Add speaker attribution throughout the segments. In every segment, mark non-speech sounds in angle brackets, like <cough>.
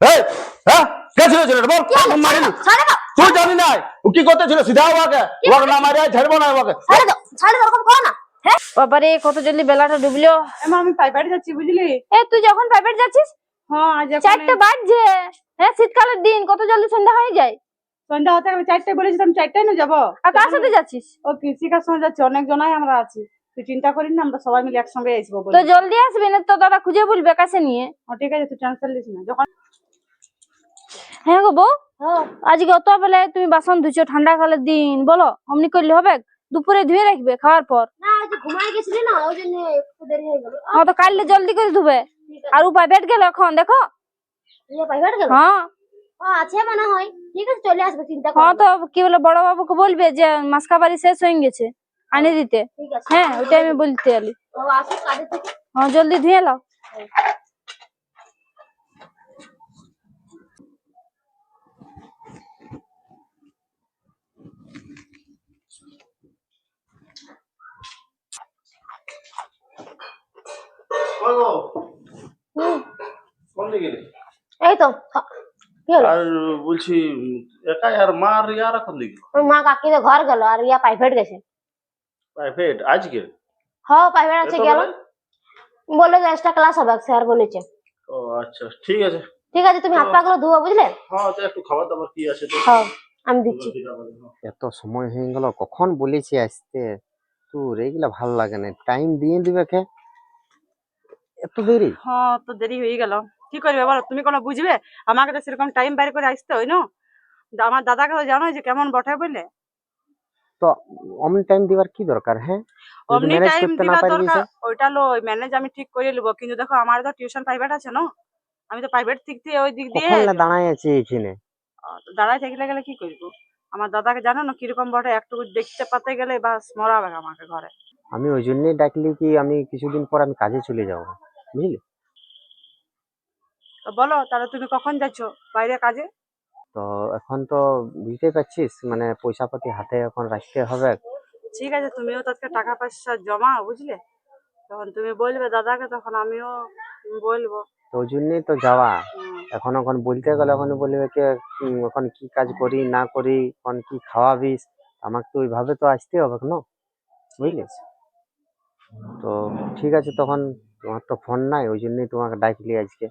Speaker 1: এই হ্যাঁ? কে ছিল ছেলেটা বল? মারি না তুই জানি না ও কি করতে ছিল সিধা ওকে ওকে না মারি ছাড়বো না ওকে।
Speaker 2: ছাড়ে দাও ছাড়ে দাও ওরকম করো না। হ্যাঁ?
Speaker 3: বাবারে কত জলদি বেলাটা ডুবলো।
Speaker 4: আমি পাইপাড়ি যাচ্ছি বুঝলি?
Speaker 3: এ তুই যখন প্রাইভেট যাচ্ছিস?
Speaker 4: হ্যাঁ আজ
Speaker 3: চারটে বাজছে। হ্যাঁ শীতকালের দিন কত জলদি সন্ধ্যা হয়ে যায়?
Speaker 4: সন্ধ্যা হতে আমি চারটে বলেছি আমি চারটায় না যাব?
Speaker 3: আর কার সাথে যাচ্ছিস?
Speaker 4: ও কৃষিকার সঙ্গে যাচ্ছি অনেক জনাই আমরা আছি। তুই চিন্তা করিস না আমরা সবাই মিলে একসঙ্গে আসব বলে।
Speaker 3: তো জলদি আসবি না তো দাদা খুঁজে বলবে কাছে নিয়ে।
Speaker 4: ও ঠিক আছে তুই টেনশন নিস না। যখন
Speaker 3: হ্যাঁ গো বউ?
Speaker 2: হ্যাঁ।
Speaker 3: আজকে অত বেলায় তুমি বাসন ধুছো ঠান্ডা কালের দিন বলো? অমনি করলে হবে? দুপুরে ধুয়ে রাখবে খাওয়ার পর?
Speaker 2: না ওই ঘুমাই গেছিলি না ওই জন্য একটু দেরি হয়ে গেল।
Speaker 3: হ্যাঁ তো কাললে জলদি করে ধুবে। আর উপায় প্রাইভেট গেল এখন দেখো? হ্যাঁ।
Speaker 2: আছে মনে হয়। ঠিক আছে চলে আসবে চিন্তা করো
Speaker 3: হ্যাঁ তো কি বলে বড় বাবুকে বলবে যে মাসকা বাড়ি শেষ হয়ে গেছে আনে দিতে।
Speaker 2: ঠিক আছে।
Speaker 3: হ্যাঁ ওইটাই আমি বলতে
Speaker 2: থেকে।
Speaker 3: হ্যাঁ জলদি ধুয়ে লাও
Speaker 2: এই তো
Speaker 1: আর বলছি একাই আর মা আর ইয়ার এখন দিকে?
Speaker 2: মা কাকি ঘর গেল আর ইয়া প্রাইভেট গেছে।
Speaker 1: প্রাইভেট আজকে?
Speaker 2: হ্যাঁ প্রাইভেট আছে
Speaker 1: এত
Speaker 2: গেল।
Speaker 1: বেলায়?
Speaker 2: যে এক্সট্রা ক্লাস হবে স্যার বলেছে।
Speaker 1: ও আচ্ছা ঠিক আছে।
Speaker 2: ঠিক আছে তুমি হাত পা গুলো ধুয়ো বুঝলে?
Speaker 1: হ্যাঁ তো একটু খাবার দাবার কি আছে তো?
Speaker 2: হ্যাঁ আমি দিচ্ছি।
Speaker 5: এত সময় হয়ে গেল কখন বলেছি আসতে? তোর এইগুলা ভালো লাগে না টাইম দিয়ে দিবে কে? এত দেরি?
Speaker 4: হ্যাঁ তো দেরি হয়ে গেল। কি করবে বলো? তুমি কোনো বুঝবে? আমাকে তো সেরকম টাইম বাইর করে আসতে হয় না। আমার দাদাকে তো জানো যে কেমন বটে বলে।
Speaker 5: তো অমনি টাইম দিবার কি দরকার হ্যাঁ?
Speaker 4: অমনি টাইম দিবার দরকার ওইটা লো ম্যানেজ আমি ঠিক করে নেব। কিন্তু দেখো আমার তো টিউশন প্রাইভেট আছে না? আমি তো প্রাইভেট দিক দিয়ে ওই দিক দিয়ে
Speaker 5: দাঁড়ায় আছে এখানে
Speaker 4: দাঁড়ায় থাকলে গেলে কি করব? আমার দাদাকে জানো না কীরকম বটে? একটু দেখতে পাতে গেলে বাস মরাবে আমাকে ঘরে।
Speaker 5: আমি ওই জন্যই ডাকলি কি আমি কিছুদিন পর আমি কাজে চলে যাব। বুঝলি?
Speaker 4: তো বলো তাহলে তুমি কখন যাচ্ছ? বাইরে কাজে?
Speaker 5: তো এখন তো বুঝতে পারছিস মানে পয়সা পাতি হাতে এখন রাখতে হবে।
Speaker 4: ঠিক আছে তুমিও তাকে টাকা পয়সা জমা বুঝলে? তখন তুমি বলবে দাদাকে তখন আমিও বলব।
Speaker 5: তো ওই জন্যই তো যাওয়া। এখন এখন বলতে গেলে এখন বলবে কে এখন কি কাজ করি না করি এখন কি খাওয়াবিস? আমাকে তো ওইভাবে তো আসতে হবে না বুঝলি? তো ঠিক আছে তখন তোমার তো ফোন নাই ওই জন্যই তোমাকে ডাকলি আজকে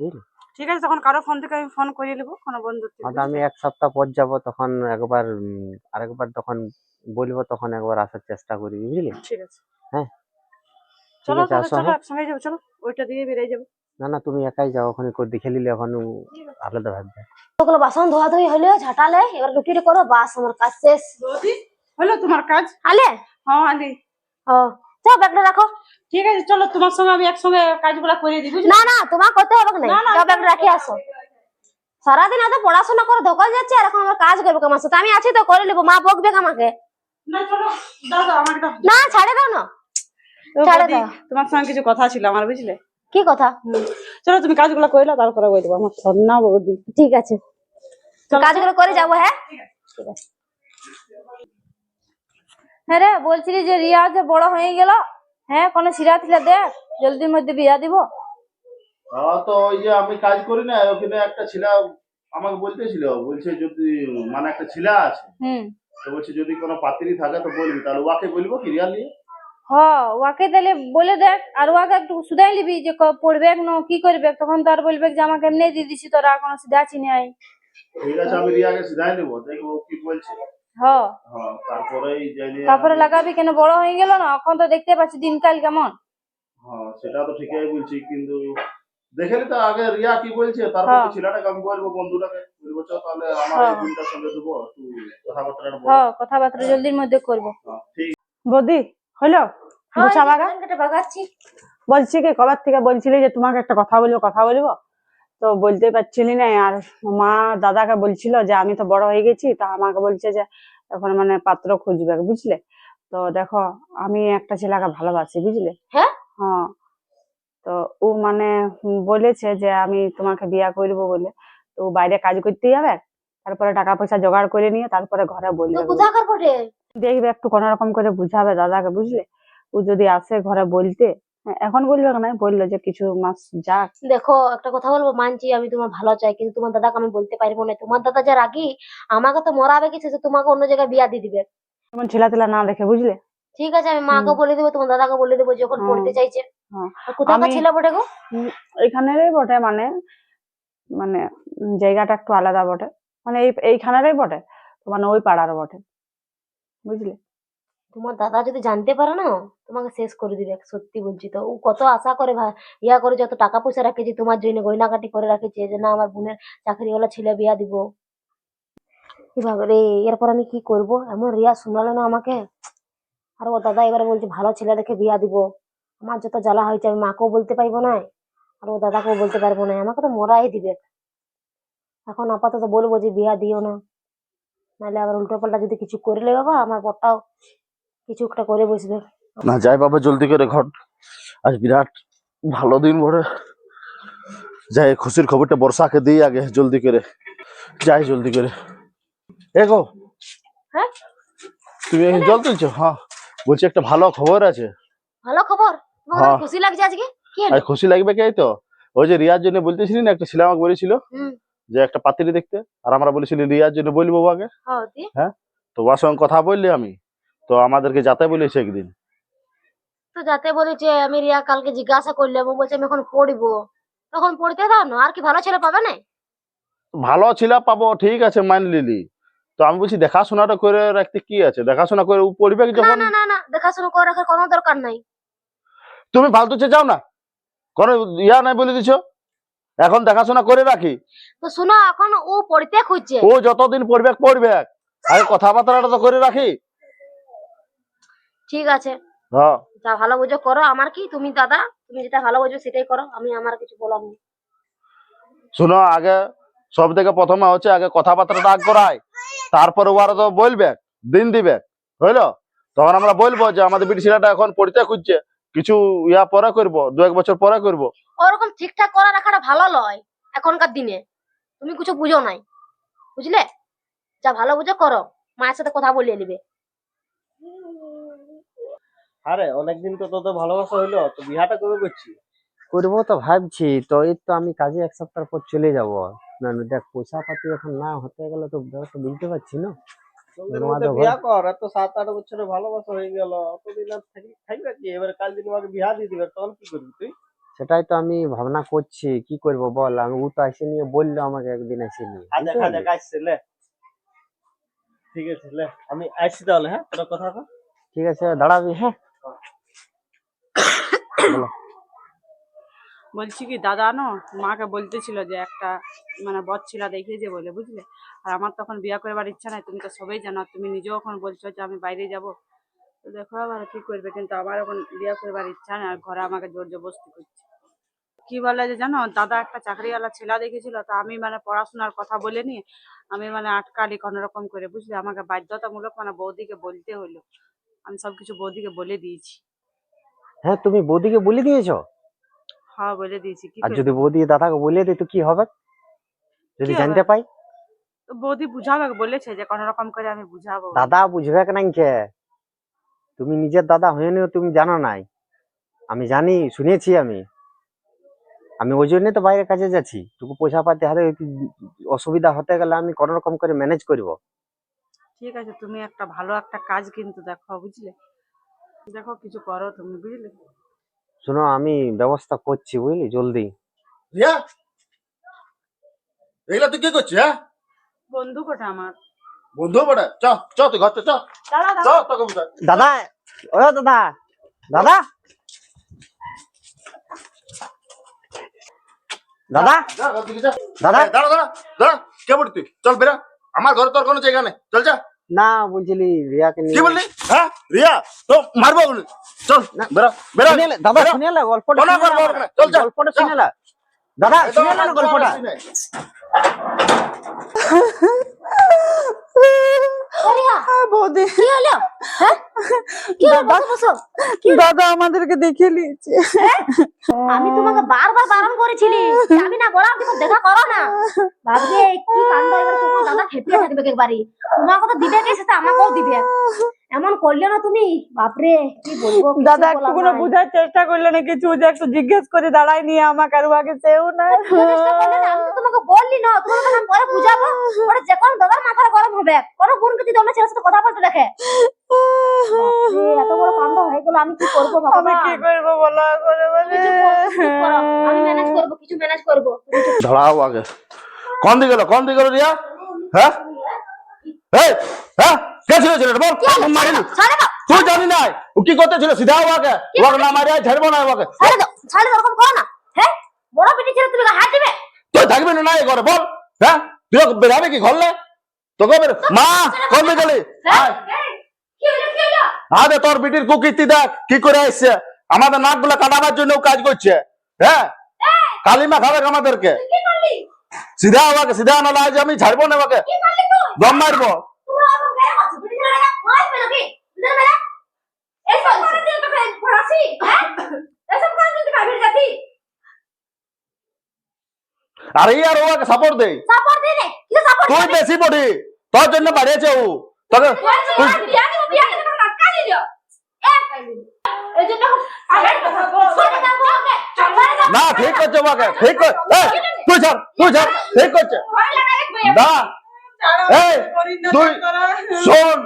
Speaker 5: বুঝলি?
Speaker 4: ঠিক আছে তখন কারও ফোন থেকে আমি ফোন করে নেব কোনো বন্ধু থেকে,
Speaker 5: আমি এক সপ্তাহ পর যাব তখন একবার আরেকবার তখন বলব তখন একবার আসার চেষ্টা করি বুঝলি?
Speaker 4: ঠিক আছে।
Speaker 5: ঠিক
Speaker 4: চলো
Speaker 5: আসো
Speaker 4: চলো
Speaker 5: হ্যাঁ।
Speaker 4: একসঙ্গে যাব চলো ওইটা দিয়ে বেরিয়ে যাব।
Speaker 5: না না তুমি একাই যাও ওখানে করে দেখে নিলে এখন আলাদা ভাববে
Speaker 2: ওগুলো বাসন ধোয়া ধুই হলো ঝাঁটালে এবার রুটিটা করো বাস আমার কাজ শেষ।
Speaker 4: হলো তোমার কাজ?
Speaker 2: আলে?
Speaker 4: হ্যাঁ আলি।
Speaker 2: ও। চলো ব্যাগটা রাখো।
Speaker 4: ঠিক আছে চলো তোমার সঙ্গে আমি একসঙ্গে কাজগুলো করে দিই
Speaker 2: না না তোমার করতে হবে না
Speaker 4: না, না,
Speaker 2: ব্যাগটা রাখে আসো। সারাদিন এত পড়াশোনা করে ধোকা যাচ্ছে আর এখন আমার কাজ করব আমার সাথে আমি আছি তো করে নেব মা বকবে আমাকে।
Speaker 4: না
Speaker 2: ছাড়ে দাও না। ছাড়ে দাও।
Speaker 4: তোমার সঙ্গে কিছু কথা ছিল আমার বুঝলে?
Speaker 2: কি কথা?
Speaker 4: চলো তুমি কাজগুলো করে নাও তারপরে বলে দেবো আমার ফোন না বৌদি।
Speaker 2: ঠিক আছে। কাজগুলো করে যাব হ্যাঁ?
Speaker 3: হ্যাঁ রে বলছিলি যে রিয়া যে বড় হয়ে গেল? হ্যাঁ কোনো সিরা ছিল দেখ জলদির মধ্যে বিয়া দিব।
Speaker 1: তো ওই যে আমি কাজ করি না ওখানে একটা ছেলে আমাকে বলতেছিল বলছে যদি মানে একটা ছেলে আছে
Speaker 3: হুম।
Speaker 1: তো বলছে যদি কোনো পাত্রী থাকে তো বলবি তাহলে ওকে বলব কি রিয়াল নিয়ে?
Speaker 3: হ ওকে তাহলে বলে দেখ আর ওকে একটু সুদাই নিবি যে ক- পড়বে না কি করবে? তখন তো আর বলবে যে আমাকে এমনি দিয়ে দিছি তোরা কোনো সিধা চিনি আই
Speaker 1: ঠিক আছে আমি রিয়াকে সিধাই দেবো দেখব কি বলছে।
Speaker 3: হ।
Speaker 1: হ্যাঁ
Speaker 3: তারপরে লাগাবি কেন? বড় হয়ে গেল না? এখন তো দেখতে পাচ্ছি দিনকাল কেমন।
Speaker 1: হ্যাঁ সেটা তো ঠিকই বলছি কিন্তু দেখেলি তো আগে রিয়া কি বলছে তারপর
Speaker 3: হ্যাঁ।
Speaker 1: ছেলেটাকে আমি বলব বন্ধুটাকে। বলব তাহলে আমার। এই দিনটার সঙ্গে দেবো একটু কথাবার্তা
Speaker 3: জলদির মধ্যে করব।
Speaker 1: ঠিক।
Speaker 4: বৌদি হলো? গুছা বাগা বলছি কি কবার থেকে বলছিলি যে তোমাকে একটা কথা বলব কথা বলব? তো বলতে পারছিলি না আর মা দাদাকে বলছিল যে আমি তো বড় হয়ে গেছি তা আমাকে বলছে যে এখন মানে পাত্র খুঁজবে বুঝলে? তো দেখো আমি একটা ছেলেকে ভালোবাসি বুঝলে?
Speaker 2: হ্যাঁ?
Speaker 4: হ্যাঁ। তো ও মানে বলেছে যে আমি তোমাকে বিয়া করব বলে। তো বাইরে কাজ করতে যাবে তারপরে টাকা পয়সা জোগাড় করে নিয়ে তারপরে ঘরে বলবে দেখবে একটু কোনো রকম করে বুঝাবে দাদাকে বুঝলে? ও যদি আসে ঘরে বলতে এখন বলবে না বলল যে কিছু মাস যাক।
Speaker 2: দেখো একটা কথা বলব মানছি আমি তোমার ভালো চাই কিন্তু তোমার দাদাকে আমি বলতে পারব না। তোমার দাদা যা রাগি আমাকে তো মরাবে কিছু যে তোমাকে অন্য জায়গায় বিয়া দিয়ে দিবে।
Speaker 4: যেমন ছেলা তেলা না দেখে বুঝলে?
Speaker 2: ঠিক আছে আমি মাকে বলে দেবো তোমার দাদাকে বলে দেবো যখন পড়তে চাইছে।
Speaker 4: হ্যাঁ।
Speaker 2: কোথাকার
Speaker 4: আমি-
Speaker 2: ছিল বটে গো?
Speaker 4: বটে মানে মানে জায়গাটা একটু আলাদা বটে। মানে এই এইখানেরই বটে মানে ওই পাড়ার বটে। বুঝলে?
Speaker 2: তোমার দাদা যদি জানতে পারে না, তোমাকে শেষ করে দিবে, সত্যি বলছি তো। ও কত আশা করে ইয়া করে যত টাকা পয়সা রাখেছি, তোমার জন্য গয়নাকাটি করে রাখেছে, যে না, আমার বোনের চাকরিওয়ালা ছেলে বিয়া দিব। রে এরপর আমি কি করব? এমন রিয়া শোনালো না আমাকে। আর ও দাদা এবারে বলছে, ভালো ছেলে দেখে বিয়া দিব। আমার যত জ্বালা হয়েছে, আমি মাকেও বলতে পারব না। আর ও দাদাকেও বলতে পারব না। আমাকে তো মরাই দিবে। এখন আপাতত বলব যে, বিয়া দিও না। নাহলে আবার উল্টো পাল্টা যদি কিছু করলে বাবা, আমার বরটাও কিছু একটা করে বসবে।
Speaker 1: না যাই বাবা জলদি করে ঘর। আজ বিরাট ভালো দিন বড় যাই খুশির খবরটা বর্ষাকে দিই আগে জলদি করে। যাই জলদি করে। এ গো
Speaker 2: হ্যাঁ?
Speaker 1: তুমি জল তুলছো? হ্যাঁ বলছি একটা ভালো খবর আছে।
Speaker 2: ভালো খবর?
Speaker 1: হ্যাঁ।
Speaker 2: খুশি লাগছে আজকে? কি
Speaker 1: আর খুশি লাগবে কে তো? ওই যে রিয়ার জন্য বলতেছিলি না একটা ছেলে আমাকে বলেছিল।
Speaker 2: হুম।
Speaker 1: যে একটা পাত্রী দেখতে। আর আমরা বলেছিলি রিয়ার জন্য বলব আগে
Speaker 2: হ্যাঁ, দিয়ে?
Speaker 1: তো ওর সঙ্গে কথা বললি আমি। তো আমাদেরকে যাতে বলেছে একদিন।
Speaker 2: তো যাতে বলেছে আমি রিয়া কালকে জিজ্ঞাসা করলাম ও বলছে আমি এখন পড়ব। তখন পড়তে দাও না আর কি ভালো ছেলে পাবে না?
Speaker 1: ভালো ছিল পাবো ঠিক আছে মাইন লিলি। তো আমি বলছি দেখাশোনাটা করে রাখতে কি আছে? দেখাশোনা করে ও পড়বে যখন?
Speaker 2: না না না দেখাশোনা করে রাখার কোনো দরকার নাই।
Speaker 1: তুমি ফালতু চেয়ে যাও না। কোনো ইয়া নাই বলে দিছো? এখন দেখাশোনা করে রাখি।
Speaker 2: তো শোনো এখন ও পড়তে খুঁজছে।
Speaker 1: ও যতদিন পড়বে পড়বে। আর কথাবার্তাটা তো করে রাখি।
Speaker 2: ঠিক আছে। যা ভালো বুঝো করো। আমার কি? তুমি দাদা তুমি যেটা ভালো বুঝো সেটাই করো। আমি আমার কিছু বলার নেই।
Speaker 1: শোনো আগে সব থেকে প্রথমে হচ্ছে আগে কথাবার্তাটা আগ করায় তারপরে ওরা তো বলবে দিন দিবে। বুঝলো তখন আমরা বলব যে আমাদের বিটি ছেলেটা এখন পড়তে খুঁজছে। কিছু ইয়া পরে করব দু এক বছর পরে করব।
Speaker 2: ওরকম ঠিকঠাক করে রাখাটা ভালো লয় এখনকার দিনে। তুমি কিছু বুঝো নাই। বুঝলে? যা ভালো বুঝো করো। মায়ের সাথে কথা বলিয়ে নিবে।
Speaker 5: আরে অনেকদিন তো তোদের ভালোবাসা হইল তো বিহাটা কবে করছি করব তো ভাবছি তো এই তো আমি কাজে এক সপ্তাহ পর চলে যাব। না দেখ পয়সা পাতি এখন না হতে গেলে তো ব্যবস্থা বুঝতে পারছি না।
Speaker 6: বিয়া কর এত সাত আট বছরের ভালোবাসা হয়ে গেল অতদিন আর থাকি থাকবে কি? এবার কাল দিন আমাকে বিয়া দিয়ে দিবে তখন কি করবি তুই?
Speaker 5: সেটাই তো আমি ভাবনা করছি কি করব বল? আমি ও তো এসে নিয়ে বলল আমাকে একদিন এসে নিয়ে।
Speaker 6: লে। ঠিক আছে লে। আমি আসছি তাহলে হ্যাঁ? তোর কথা।
Speaker 5: ঠিক আছে দাঁড়াবি হ্যাঁ?
Speaker 4: বলছি কি, দাদা না মাকে বলতেছিল যে একটা মানে বচ্ছিলা দেখিয়েছে বলে, বুঝলে? আর আমার তখন বিয়া করবার ইচ্ছা নাই, তুমি তো সবাই জানো তুমি নিজেও এখন বলছো যে আমি বাইরে যাব। তো দেখো আবার কি করবে, কিন্তু আমার এখন বিয়া করবার ইচ্ছা নেই, আর ঘরে আমাকে জোর জবরদস্তি করছে। কি বলে যে জানো, দাদা একটা চাকরিওয়ালা ছেলে দেখেছিল তো আমি মানে পড়াশোনার কথা বলে নিয়ে আমি মানে আটকালি কোনো রকম করে, বুঝলে? আমাকে বাধ্যতামূলক মানে বৌদিকে বলতে হলো আমি সবকিছু বৌদিকে বলে দিয়েছি।
Speaker 5: হ্যাঁ তুমি বৌদিকে বলে দিয়েছ?
Speaker 4: হ্যাঁ বলে দিয়েছি। কি
Speaker 5: আর যদি বৌদি দাদাকে বলে দিই তো কি হবে? যদি জানতে পাই?
Speaker 4: তো বৌদি বুঝাবে বলেছে যে কোনো রকম করে আমি বুঝাবো।
Speaker 5: দাদা বুঝবে না কে তুমি নিজের দাদা হয়ে নিও তুমি জানো নাই। আমি জানি শুনেছি আমি। আমি ওই জন্যই তো বাইরে কাজে যাচ্ছি। টুকু পয়সা পাতি হাতে অসুবিধা হতে গেলে আমি কোনো রকম করে ম্যানেজ করব।
Speaker 4: ঠিক আছে তুমি একটা ভালো একটা কাজ কিন্তু দেখো বুঝলে? দেখো কিছু করো তুমি বুঝলে?
Speaker 5: শোনো আমি ব্যবস্থা করছি বুঝলি? জলদি।
Speaker 1: রিয়া? এগুলা তুই কি করছিস হ্যাঁ?
Speaker 4: বন্ধু কোটা আমার।
Speaker 1: বন্ধু বড় চ চ তুই ঘর চ চ তোকে।
Speaker 5: দাদা ও দাদা দাদা। দাদা। দাদা।
Speaker 1: দাঁড়া দাঁড়া দাঁড়া। কে বলি তুই? চল বেরা। আমার ঘরে তোর কোনো জায়গা নেই। চল যা।
Speaker 5: না বলছিলি রিয়াকে
Speaker 1: কি
Speaker 5: নিয়ে
Speaker 1: বললি হ্যাঁ রিয়া তো মারবো বলি চল বেরা বেরা।
Speaker 5: দাদা
Speaker 1: বেরা।
Speaker 5: শুনেলে গল্পটা।
Speaker 1: চল যা,
Speaker 5: গল্পটা
Speaker 1: যা।
Speaker 5: শুনেলে দাদা শুনেলে না গল্পটা।
Speaker 2: কি হ্যাঁ? কি বসো
Speaker 4: দাদা আমাদেরকে দেখে নিয়েছে।
Speaker 2: আমি তোমাকে বারবার বারণ করেছিলি। আমি না বলা তুমি দেখা করো না। ভাববে কি কাণ্ড এবার তোমার দাদা খেতে থাকবে একবারই তোমাকে তো দিবে কে সেটা আমাকেও দিবে। এমন করলে না তুমি? বাপরে কি বলব
Speaker 4: দাদা একটু করে
Speaker 2: নাই।
Speaker 4: বোঝার চেষ্টা করলে না কিছু যে একটু জিজ্ঞেস করে দাঁড়াই নিয়ে আমাকে আর আগে সেও না।
Speaker 2: আমি তো তোমাকে বললি না। তোমাকে আমি পরে বুঝাবো। ওরা যে কোনো দাদার মাথার গরম হবে। কোনো বোনকে যদি অন্য ছেলের সাথে কথা বলতে দেখে। এত বড় কাণ্ড হয়ে গেল আমি কি করব বাবা?
Speaker 4: আমি কি করব বলো করে বলে
Speaker 2: আমি ম্যানেজ করব কিছু ম্যানেজ করব।
Speaker 1: ধরাও আগে। কোন দিকে গেলো কোন দিকে গেলো রিয়া? হ্যাঁ? এই হ্যাঁ? কে ছিল ছেলেটা? বল মারিনি
Speaker 2: ছাড়ে দাও।
Speaker 1: তুই জানি নাই। ও কি করতে ছিল? সিধা ওকে ওকে না মারিয়া ছাড়বো না ওকে।
Speaker 2: ছাড়ে দাও ছাড়ে দাও ওরকম করো না। হ্যাঁ? বড় পিটি ছেলে তুমি হাত দিবে?
Speaker 1: তুই থাকবি না এই ঘরে বল। হ্যাঁ? তুই বেরাবে কি ঘরলে তোকে মা দিকে গেলি
Speaker 2: হলো
Speaker 1: আরে তোর বিটির কুকীর্তি দেখ কি করে আসছে আমাদের নাকগুলা কাটাবার জন্য কাজ করছে। হ্যাঁ? কালিমা খাবে আমাদেরকে। সিধা ওকে সিধা নাহলে আজ আমি ছাড়বো না ওকে।
Speaker 2: কি করলি
Speaker 1: দম মারবো।
Speaker 2: না হ্যাঁ?
Speaker 1: আর ওকে সাপোর্ট দে
Speaker 2: সাপোর্ট দে দে কি সাপোর্ট
Speaker 1: তুই বেশি পড়ি তোর জন্য বাড়িয়েছে ও। তোকে তুই
Speaker 2: বিয়া দিব বিয়া দিব তোকে নাটকা দিল এ এই জন্য আগে কথা বল সোজা দাও ওকে চল ঘরে যাও
Speaker 1: না ঠিক করছে ওকে ঠিক তুই ছাড় তুই ছাড় ঠিক করছে। না এই তুই শোন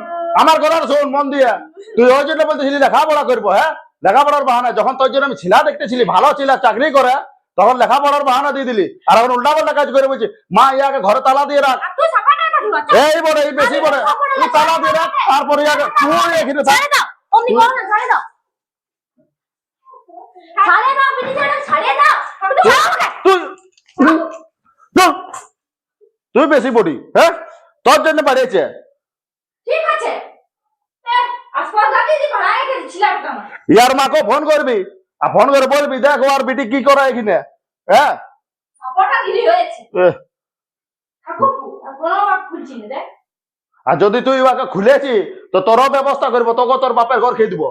Speaker 1: আমার কথা শোন মন দিয়ে। তুই ওই জন্য বলতেছিলি লেখাপড়া করব হ্যাঁ? লেখাপড়ার বাহানা যখন তোর জন্য আমি ছিলা দেখতেছিলি ভালো ছিলা চাকরি করে তখন লেখাপড়ার বাহানা দিয়ে দিলি। আর এখন উল্টা পাল্টা কাজ করে বলছি মা ইয়াকে ঘরে তালা দিয়ে রাখ। এই বড় এই বেশি বড় তুই তালা দিয়ে রাখ তারপরে ইয়াকে তুই এখানে
Speaker 2: ছাড়ে না ছাড়ে ছাড়ে
Speaker 1: তুই তুই বেশি পড়ি হ্যাঁ? তোর জন্য
Speaker 2: ঠিক আছে। কেন
Speaker 1: ইয়ার মাকে ফোন করবি? আর ফোন করে বলবি দেখ আর বিটি কি করে এখানে হ্যাঁ?
Speaker 2: আর
Speaker 1: যদি তুই খুলেছি তো তোরও ব্যবস্থা করব তোকে তোর বাপের ঘর খেয়ে দিব।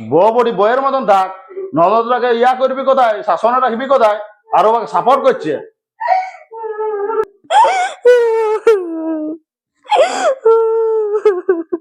Speaker 1: বড়ি বইয়ের মতন থাক ননদটাকে ইয়া করবি কোথায়, শাসনে রাখবি কোথায়, আর ওকে সাপোর্ট করছে। <laughs>